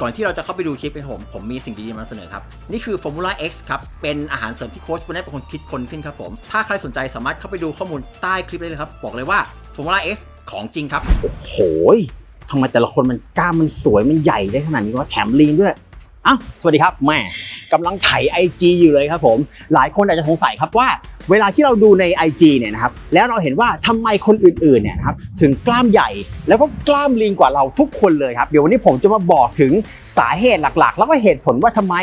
ก่อนที่เราจะเข้าไปดูคลิปนะครับผม ผมมีสิ่งดีๆมาเสนอครับ นี่คือ Formula X ครับ เป็นอาหารเสริมที่โค้ชคุณได้เป็นคนคิดคนขึ้นครับผม ถ้าใครสนใจสามารถเข้าไปดูข้อมูลใต้คลิปได้เลยครับ บอกเลยว่า Formula X ของจริงครับ โอ้โหทำไมแต่ละคนมันกล้ามมันสวยมันใหญ่ได้ขนาดนี้วะแถมลีนด้วยอ้าวสวัสดีครับแม่กำลังไถ IG อยู่เลยครับผม หลายคนอาจจะสงสัยครับว่า เวลาที่เราดูใน IG เนี่ยนะครับแล้วเราเห็นว่าทำไมคนอื่นๆเนี่ยนะครับถึงกล้ามใหญ่แล้วก็กล้ามลีนกว่าเราทุกคนเลยครับเดี๋ยววันนี้ผมจะมาบอกถึงสาเหตุหลักๆ แล้วก็เหตุผลว่าทำไม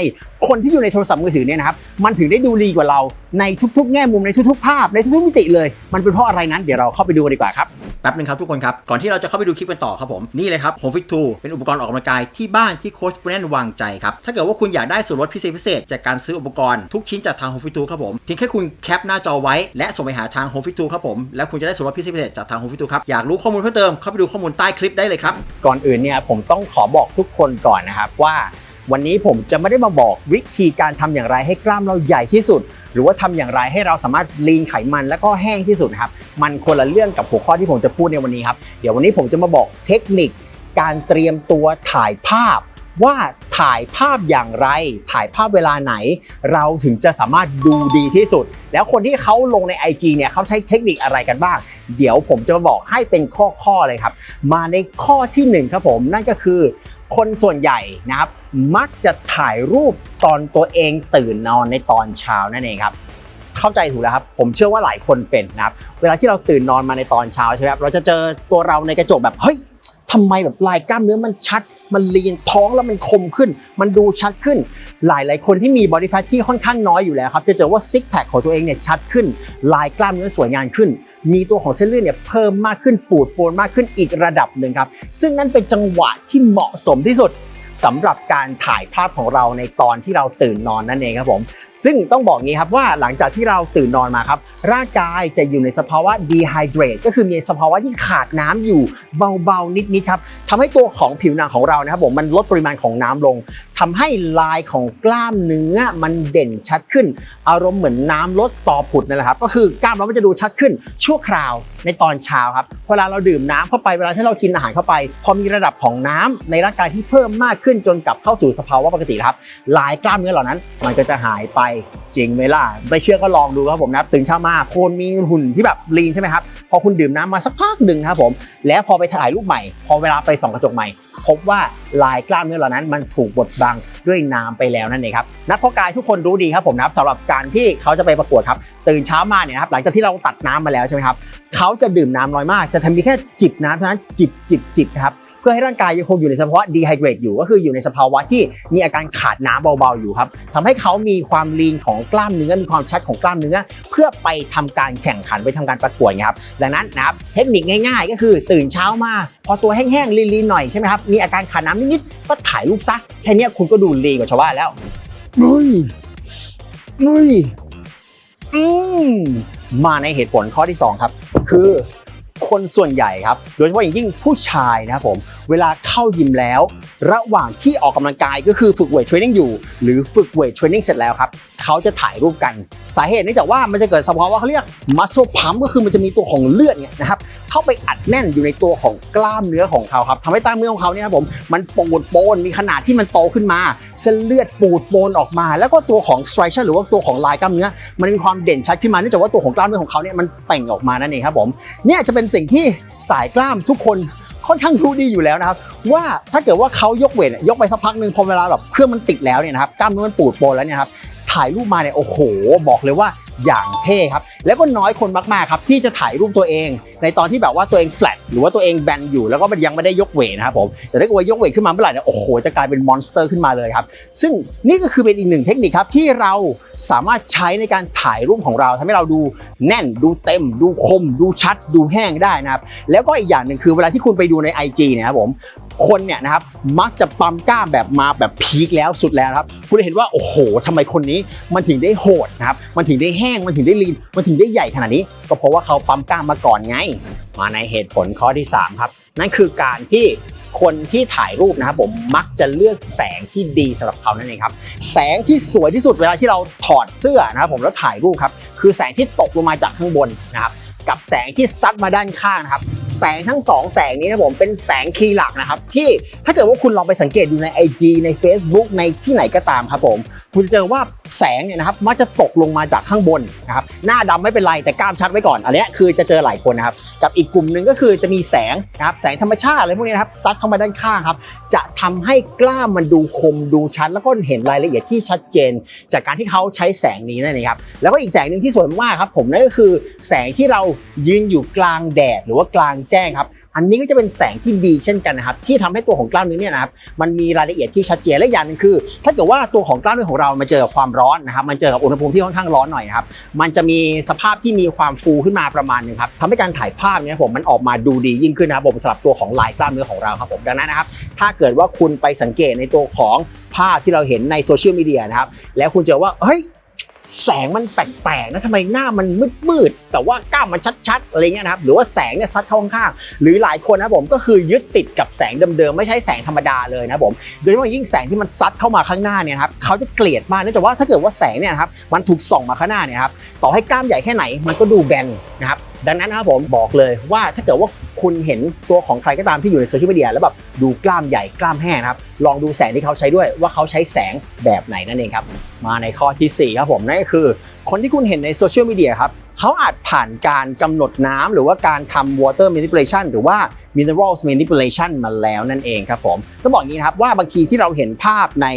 คนที่อยู่ในโทรศัพท์มือถือเนี่ยนะครับมันถึงได้ดูลีกว่าเรา ในทุกๆ แง่มุมในทุกๆ ภาพในทุกๆมิติเลย มันเป็นเพราะอะไรนั้นเดี๋ยวเราเข้าไปดูกันดีกว่าครับแป๊บนึงครับทุกคนครับ ก่อนที่เราจะเข้าไปดูคลิปกันต่อครับผม นี่เลยครับ Home Fit 2เป็นอุปกรณ์ออกกำลังกายที่บ้านที่โค้ชคุณแน่นวางใจครับ ถ้าเกิดว่าคุณอยากได้ส่วนลดพิเศษพิเศษจากการซื้ออุปกรณ์ทุกชิ้นจากทาง Home Fit 2ครับผมเพียงแค่คุณแคปหน้าจอไว้และส่งไปหาทาง Home Fit 2ครับผมแล้วคุณจะได้ส่วนลดพิเศษพิเศษจากทาง Home Fit 2ครับอยากรู้ข้อมูลเพิ่มเติมเข้าไปดูข้อมูลใต้คลิปได้เลยครับก่อนอื่นเนี่ยผมต้องขอบอกทุกคนก่อนนะครับว่า วันนี้ผมจะไม่ได้มาบอกวิธีการทำอย่างไรให้กล้ามเราใหญ่ที่สุด หรือว่าทำอย่างไรให้เราสามารถลีนไขมันแล้วก็แห้งที่สุดครับมันคนละเรื่องกับหัวข้อที่ผมจะพูดในวันนี้ครับเดี๋ยววันนี้ผมจะมาบอกเทคนิค การเตรียมตัวถ่ายภาพ ว่าถ่ายภาพอย่างไร ถ่ายภาพเวลาไหน เราถึงจะสามารถดูดีที่สุด แล้วคนที่เขาลงใน IG เนี่ยเขาใช้เทคนิคอะไรกันบ้าง เดี๋ยวผมจะมาบอกให้เป็นข้อๆเลยครับ มาในข้อที่หนึ่งครับผมนั่นก็คือ คนส่วนใหญ่นะครับ มักจะถ่ายรูปตอนตัวเองตื่นนอนในตอนเช้านั่นเองครับเข้าใจถูกแล้วครับ ผมเชื่อว่าหลายคนเป็นนะครับ เวลาที่เราตื่นนอนมาในตอนเช้าใช่ไหมครับเราจะเจอตัวเราในกระจกแบบเฮ้ยทำไมแบบลายกล้ามเนื้อมันชัด มันลีนท้องแล้วมันคมขึ้น มันดูชัดขึ้น หลายๆ คนที่มีบอดี้แฟทที่ค่อนข้างน้อยอยู่แล้วครับ จะเจอว่าซิกแพคของตัวเองเนี่ยชัดขึ้น ลายกล้ามเนื้อสวยงามขึ้น มีตัวของเส้นเลือดเนี่ยเพิ่มมากขึ้นปูดโปนมากขึ้นอีกระดับหนึ่งครับ ซึ่งนั่นเป็นจังหวะที่เหมาะสมที่สุดสำหรับการถ่ายภาพของเราในตอนที่เราตื่นนอนนั่นเองครับผมซึ่งต้องบอกงี้ครับว่าหลังจากที่เราตื่นนอนมาครับ ร่างกายจะอยู่ในสภาวะ dehydrate ก็คือมีสภาวะที่ขาดน้ำอยู่เบาๆ นิดๆครับทำให้ตัวของผิวหนังของเรานะครับผมมันลดปริมาณของน้ำลงทำให้ลายของกล้ามเนื้อมันเด่นชัดขึ้น อารมณ์เหมือนน้ำลดต่อผุดนั่นแหละครับ ก็คือกล้ามเรามันจะดูชัดขึ้นชั่วคราวในตอนเช้าครับเวลาเราดื่มน้ำเข้าไปเวลาที่เรากินอาหารเข้าไป พอมีระดับของน้ำในร่างกายที่เพิ่มมากขึ้นจนกลับเข้าสู่สภาวะปกติครับลายกล้ามเนื้อเหล่านั้น มันก็จะหายไปจริงไหมล่ะไม่เชื่อก็ลองดูครับผมนับตื่นเช้ามาคนมีหุ่นที่แบบลีนใช่ไหมครับ พอคุณดื่มน้ำมาสักพักหนึ่งครับผม แล้วพอไปถ่ายรูปใหม่ พอเวลาไปส่องกระจกใหม่ พบว่าลายกล้ามเนื้อเหล่านั้นมันถูกบดบังด้วยน้ำไปแล้วนั่นเองครับนักเพาะกายทุกคนรู้ดีครับผมนะครับสำหรับการที่เขาจะไปประกวดครับ ตื่นเช้ามาเนี่ยครับหลังจากที่เราตัดน้ำมาแล้วใช่ไหมครับเขาจะดื่มน้ำน้อยมาก จะทำมีแค่จิบน้ำเท่านั้นจิบจิบจิบนะครับ พื่อให้ร่างกายยังคงอยู่ในสภาวะ dehydrate อยู่ก็คืออยู่ในสภาวะที่มีอาการขาดน้ำเบาๆอยู่ครับทำให้เขามีความลีนของกล้ามเนื้อมีความชัดของกล้ามเนื้อ เพื่อไปทำการแข่งขันไปทำการประกวดไงครับดังนั้นนะครับเทคนิคง่าย ๆ ก็คือตื่นเช้ามา พอตัวแห้งๆลีนๆหน่อยใช่ไหมครับมีอาการขาดน้ำนิดๆก็ถ่ายรูปซะแค่เนี้ยคุณก็ดูลีนกว่าชาวบ้านแล้วนุ้ยนุ้ยอืมมาในเหตุผลข้อที่สองครับ คือคนส่วนใหญ่ครับ โดยเฉพาะอย่างยิ่งผู้ชายนะครับผม เวลาเข้ายิมแล้ว ระหว่างที่ออกกำลังกายก็คือฝึกเวทเทรนนิ่งอยู่ หรือฝึกเวทเทรนนิ่งเสร็จแล้วครับเขาจะถ่ายรูปกันสาเหตุเนื่องจากว่ามันจะเกิดสภาวะเขาเรียก muscle pump ก็คือมันจะมีตัวของเลือดเนี่ยนะครับเข้าไปอัดแน่นอยู่ในตัวของกล้ามเนื้อของเขาครับทำให้กล้ามเนื้อของเขาเนี่ยนะครับผมมันปูดโปนมีขนาดที่มันโตขึ้นมา เส้นเลือดปูดโปนออกมา แล้วก็ตัวของ structure หรือว่าตัวของลายกล้ามเนื้อมันมีความเด่นชัดขึ้นมาเนื่องจากว่าตัวของกล้ามเนื้อของเขาเนี่ยมันเป่งออกมานั่นเองครับผมเนี่ยจะเป็นสิ่งที่สายกล้ามทุกคน ค่อนข้างรู้ดีอยู่แล้วนะครับ ว่าถ้าเกิดว่าเขายกเวทยยกไปสักพักหนึ่งพอเวลาแบบเครื่องมันติดแล้วเนี่ยนะครับกล้ามเนื้อมันปูดโปนแล้วเนี่ยครับถ่ายรูปมาเนี่ยโอ้โห บอกเลยว่าอย่างเท่ครับ แล้วก็น้อยคนมากๆครับที่จะถ่ายรูปตัวเอง ในตอนที่แบบว่าตัวเองแฟลตหรือว่าตัวเองแบนอยู่แล้วก็มันยังไม่ได้ยกเวทนะครับผมแต่ถ้าเกิดว่ายกเวทขึ้นมาเมื่อไหร่เนี่ยโอ้โหจะกลายเป็นมอนสเตอร์ขึ้นมาเลยครับซึ่งนี่ก็คือเป็นอีกหนึ่งเทคนิคครับที่เราสามารถใช้ในการถ่ายรูปของเราทำให้เราดูแน่นดูเต็ม ดูคม ดูชัด ดูแห้งได้นะครับแล้วก็อีกอย่างหนึ่งคือเวลาที่คุณไปดูใน IG เนะครับผมคนเนี่ยนะครับมักจะปั๊มกล้ามแบบมาแบบพีคแล้วสุดแล้วครับคุณจะเห็นว่าโอ้โหทำไมคนนี้มันถึงได้โหดนะครับมันถึงได้แห้งมันถึงได้ลีนมันถึงได้ใหญ่ขนาดนี้ ก็เพราะว่าเขาปั๊มกล้ามมาก่อนไงมาในเหตุผลข้อที่ 3 ครับ นั่นคือการที่คนที่ถ่ายรูปนะครับผมมักจะเลือกแสงที่ดีสำหรับเขานั่นเองครับ แสงที่สวยที่สุดเวลาที่เราถอดเสื้อนะครับผมแล้วถ่ายรูปครับ คือแสงที่ตกลงมาจากข้างบนนะครับกับแสงที่ซัดมาด้านข้างนะครับ แสงทั้งสองแสงนี้นะผมเป็นแสงคีย์หลักนะครับ ที่ถ้าเกิดว่าคุณลองไปสังเกตดูใน IG ใน Facebook ในที่ไหนก็ตามครับผม คุณจะเจอว่า แสงเนี่ยนะครับมักจะตกลงมาจากข้างบนนะครับหน้าดำไม่เป็นไรแต่กล้ามชัดไว้ก่อนอันนี้คือจะเจอหลายคนนะครับกับอีกกลุ่มหนึ่งก็คือจะมีแสงนะครับแสงธรรมชาติอะไรพวกนี้นะครับซัดเข้ามาด้านข้างครับจะทำให้กล้ามมันดูคมดูชัด แล้วก็เห็นรายละเอียดที่ชัดเจน จากการที่เขาใช้แสงนี้นั่นเองครับแล้วก็อีกแสงหนึ่งที่สวยมากครับผมนั่นก็คือแสงที่เรายืนอยู่กลางแดดหรือว่ากลางแจ้งครับ อันนี้ก็จะเป็นแสงที่ดีเช่นกันนะครับที่ทำให้ตัวของกล้ามเนื้อเนี่ยนะครับมันมีรายละเอียดที่ชัดเจนและอย่างนึงคือ ถ้าเกิดว่าตัวของกล้ามเนื้อของเรามาเจอกับความร้อนนะครับมันเจอกับอุณหภูมิที่ค่อนข้างร้อนหน่อยนะครับมันจะมีสภาพที่มีความฟูขึ้นมาประมาณหนึงครับทำให้การถ่ายภาพเนี่ยผมมันออกมาดูดียิ่งขึ้นนะครับผมสำหรับตัวของลายกล้ามเนื้อของเราครับผมดังนั้นนะครับถ้าเกิดว่าคุณไปสังเกตในตัวของภาพที่เราเห็นในโซเชียลมีเดียนะครับแล้วคุณเจอว่าเฮ้ย แสงมันแปลกๆนะทำไมหน้ามันมืดๆแต่ว่ากล้ามมันชัดๆอะไรเงี้ยนะครับหรือว่าแสงเนี่ยซัดเข้าข้างๆหรือหลายคนนะผมก็คือยึดติดกับแสงเดิมๆไม่ใช่แสงธรรมดาเลยนะผมโดยเฉพาะยิ่งแสงที่มันซัดเข้ามาข้างหน้าเนี่ยครับเขาจะเกลียดมากเนื่องจากว่าถ้าเกิดว่าแสงเนี่ยครับมันถูกส่องมาข้างหน้าเนี่ยครับต่อให้กล้ามใหญ่แค่ไหนมันก็ดูแบนนะครับ ดังนั้นนะครับผมบอกเลยว่าถ้าเกิดว่าคุณเห็นตัวของใครก็ตามที่อยู่ในโซเชียลมีเดียแล้วแบบดูกล้ามใหญ่กล้ามแห้งนะครับ ลองดูแสงที่เขาใช้ด้วยว่าเขาใช้แสงแบบไหนนั่นเองครับ มาในข้อทีสี่4 ครับผมนั่นก็คือ คนที่คุณเห็นในโซเชียลมีเดียครับเขาอาจผ่านการกำหนดน้ำหรือว่าการทำ water manipulation หรือว่า minerals manipulation มาแล้วนั่นเองครับผมต้องบอกอย่างนี้นะครับว่าบางทีที่เราเห็นภาพใน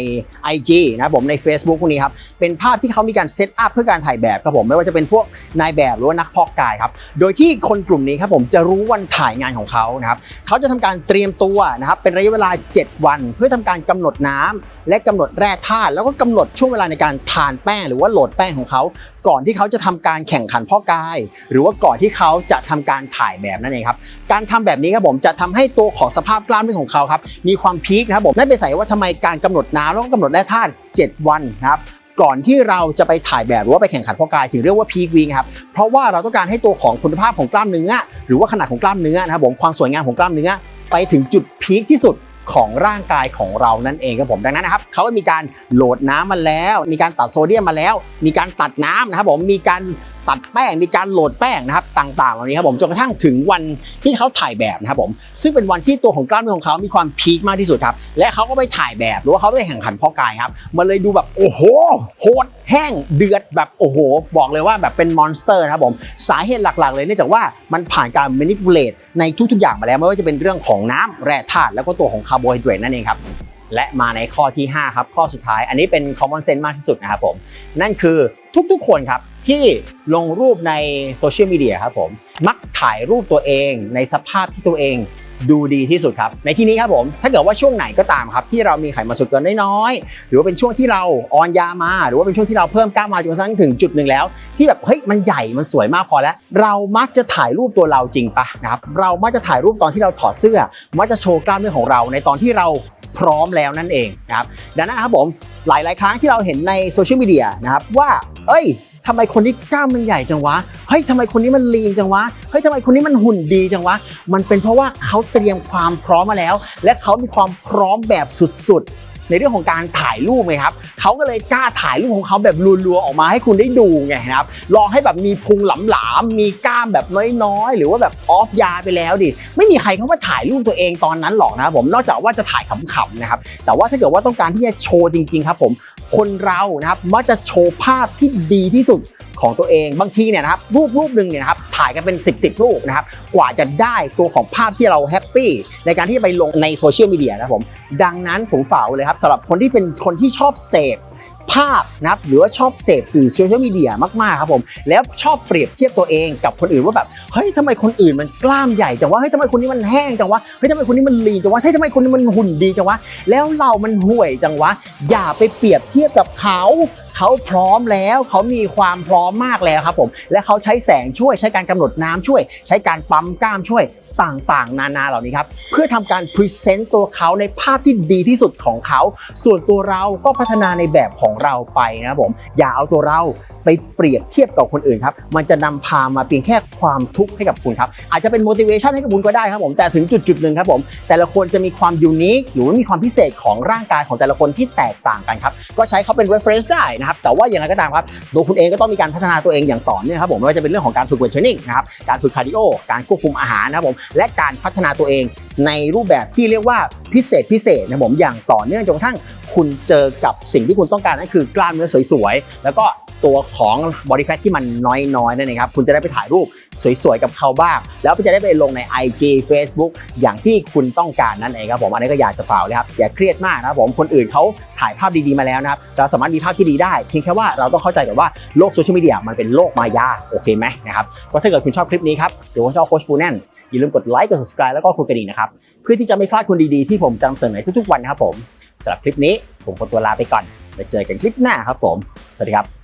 IG นะผมใน Facebook พวกนี้ครับเป็นภาพที่เขามีการเซตอัพเพื่อการถ่ายแบบครับผมไม่ว่าจะเป็นพวกนายแบบหรือว่านักพาะกายครับโดยที่คนกลุ่มนี้ครับผมจะรู้วันถ่ายงานของเขานะครับเขาจะทำการเตรียมตัวนะครับเป็นระยะเวลา 7 วัน เพื่อทำการกำหนดน้ำและกำหนดแร่ธาตุแล้วก็กำหนดช่วงเวลาในการทานแป้งหรือว่าโหลดแป้งของเขาก่อนที่เขาจะทำการแข่งขันพ่อกาย หรือว่าก่อนที่เขาจะทำการถ่ายแบบนั่นเองครับการทำแบบนี้ครับผมจะทำให้ตัวของสภาพกล้ามเนื้อของเขาครับมีความพีคนะครับผมนั่นเป็นสาเหตุว่าทำไมการกำหนดน้ำแล้วก็กำหนดแร่ธาตุ7วันนะครับก่อนที่เราจะไปถ่ายแบบหรือว่าไปแข่งขันพ่อกายถึงเรียกว่าพีควิงครับเพราะว่าเราต้องการให้ตัวของคุณภาพของกล้ามเนื้อ หรือว่าขนาดของกล้ามเนื้อนะครับผมความสวยงามของกล้ามเนื้อ ไปถึงจุดพีคที่สุดของร่างกายของเรานั่นเองครับผมดังนั้นนะครับเขาก็มีการโหลดน้ำมาแล้ว มีการตัดโซเดียมมาแล้ว มีการตัดน้ำนะครับผมมีการ ตัดแป้งมีการโหลดแป้งนะครับต่างๆเหล่านี้ครับผมจนกระทั่งถึงวันที่เขาถ่ายแบบนะครับผมซึ่งเป็นวันที่ตัวของกล้ามเนื้อของเขามีความพีคมากที่สุดครับและเขาก็ไปถ่ายแบบหรือว่าเขาไปแข่งขันพาะกายครับมันเลยดูแบบโอ้โหโหดแห้งเดือดแบบโอ้โห บอกเลยว่าแบบเป็นมอนสเตอร์นะครับผมสาเหตุหลักๆ เลยเนื่องจากว่ามันผ่านการ manipulate ในทุกๆอย่างมาแล้วไม่ว่าจะเป็นเรื่องของน้ำแร่ธาตุแล้วก็ตัวของคาร์โบไฮเดรตนั่นเองครับและมาในข้อที่ 5 ครับ ข้อสุดท้ายอันนี้เป็น common sense มากที่สุดนะครับผม นั่นคือทุกๆคนครับ ที่ลงรูปในโซเชียลมีเดียครับผมมักถ่ายรูปตัวเองในสภาพที่ตัวเองดูดีที่สุดครับ ในที่นี้ครับผม ถ้าเกิดว่าช่วงไหนก็ตามครับ ที่เรามีไขมันส่วนเกินน้อยๆ หรือว่าเป็นช่วงที่เราออนยามา หรือว่าเป็นช่วงที่เราเพิ่มกล้ามมาจนกระทั่งถึงจุดหนึ่งแล้ว ที่แบบเฮ้ยมันใหญ่มันสวยมากพอแล้ว เรามักจะถ่ายรูปตัวเราจริงปะนะครับเรามักจะถ่ายรูปตอนที่เราถอดเสื้อ มักจะโชว์กล้ามเนื้อของเราในตอนที่เราพร้อมแล้วนั่นเองนะครับดังนั้นครับผมหลาย ๆ ครั้งที่เราเห็นในโซเชียลมีเดียนะครับว่า เอ้ย ทำไมคนนี้กล้ามมันใหญ่จังวะ เฮ้ยทำไมคนนี้มันลีนจังวะ เฮ้ยทำไมคนนี้มันหุ่นดีจังวะ มันเป็นเพราะว่าเขาเตรียมความพร้อมมาแล้ว และเขามีความพร้อมแบบสุดๆ ในเรื่องของการถ่ายรูปไงครับ เขาก็เลยกล้าถ่ายรูปของเขาแบบรัวๆออกมาให้คุณได้ดูไงครับ ลองให้แบบมีพุงหลามๆ มีกล้ามแบบน้อยๆ หรือว่าแบบออฟยาไปแล้วดิ ไม่มีใครเขามาถ่ายรูปตัวเองตอนนั้นหรอกนะผม นอกจากว่าจะถ่ายขำๆนะครับ แต่ว่าถ้าเกิดว่าต้องการที่จะโชว์จริงๆครับผม คนเรานะครับมักจะโชว์ภาพที่ดีที่สุดของตัวเองบางทีเนี่ยนะครับรูปรูปหนึ่งเนี่ยนะครับถ่ายกันเป็น 10บสรูปนะครับกว่าจะได้ตัวของภาพที่เราแฮปปี้ในการที่จะไปลงในโซเชียลมีเดียนะผมดังนั้นผมฝากไว้เลยครับสำหรับคนที่เป็นคนที่ชอบเสพ ภาพนะครับหรือว่าชอบเสพสื่อโซเชียลมีเดียมากๆครับผม แล้วชอบเปรียบเทียบตัวเองกับคนอื่นว่าแบบเฮ้ยทำไมคนอื่นมันกล้ามใหญ่จังวะเฮ้ยทำไมคนนี้มันแห้งจังวะเฮ้ยทำไมคนนี้มันลีจังวะเฮ้ยทำไมคนนี้มันหุ่นดีจังวะแล้วเรามันห่วยจังวะ อย่าไปเปรียบเทียบกับเขาเขาพร้อมแล้วเขามีความพร้อมมากแล้วครับผม และเขาใช้แสงช่วยใช้การกำหนดน้ำช่วย ใช้การปั๊มกล้ามช่วย ต่างๆ นานาเหล่านี้ครับ เพื่อทำการพรีเซนต์ตัวเขาในภาพที่ดีที่สุดของเขา ส่วนตัวเราก็พัฒนาในแบบของเราไปนะผม อย่าเอาตัวเราไปเปรียบเทียบกับคนอื่นครับ มันจะนำพามาเพียงแค่ความทุกข์ให้กับคุณครับ อาจจะเป็น motivation ให้กับคุณก็ได้ครับผม แต่ถึงจุดจุดๆหนึ่งครับผม แต่ละคนจะมีความยูนิคหรือว่ามีความพิเศษของร่างกายของแต่ละคนที่แตกต่างกันครับ ก็ใช้เขาเป็น reference ได้นะครับ แต่ว่าอย่างไรก็ตามครับ ตัวคุณเองก็ต้องมีการพัฒนาตัวเองอย่างต่อเนื่องครับผม ไม่ว่าจะเป็นเรื่องของการฝึกเวทเทรนนิ่งนะครับ การฝึกคาร์ดิโอ การควบคุมอาหารนะครับผม และการพัฒนาตัวเองในรูปแบบที่เรียกว่าพิเศษพิเศษนะครับผมอย่างต่อเนื่องจนกระทั่งคุณเจอกับสิ่งที่คุณต้องการนั่นคือกล้ามเนื้อสวยๆ แล้วก็ ตัวของ body fat ที่มันน้อยๆนั่นเองครับคุณจะได้ไปถ่ายรูปสวยๆกับเขาบ้าง แล้วก็จะได้ไปลงใน IG Facebook อย่างที่คุณต้องการนั่นเองครับผมอันนี้ก็อยากจะฝากเลยครับอย่าเครียดมากนะครับผมคนอื่นเขาถ่ายภาพดีๆมาแล้วนะครับเราสามารถมีภาพที่ดีได้เพียงแค่ว่าเราต้องเข้าใจก่อนว่าโลกโซเชียลมีเดียมันเป็นโลกมายาโอเคไหมนะครับก็ถ้าเกิดคุณชอบคลิปนี้ครับหรือว่าชอบโคชปูแนนอย่าลืมกดไลค์กด subscribe แล้วก็กดกระดิ่งนะครับเพื่อที่จะไม่พลาดคนดีๆที่ผมจะนำเสนอในทุกๆวันนะครับผมสำหรับคลิปนี้ผมขอตัวลาไปก่อนไปเจอกันคลิปหน้าครับผม สวัสดีครับ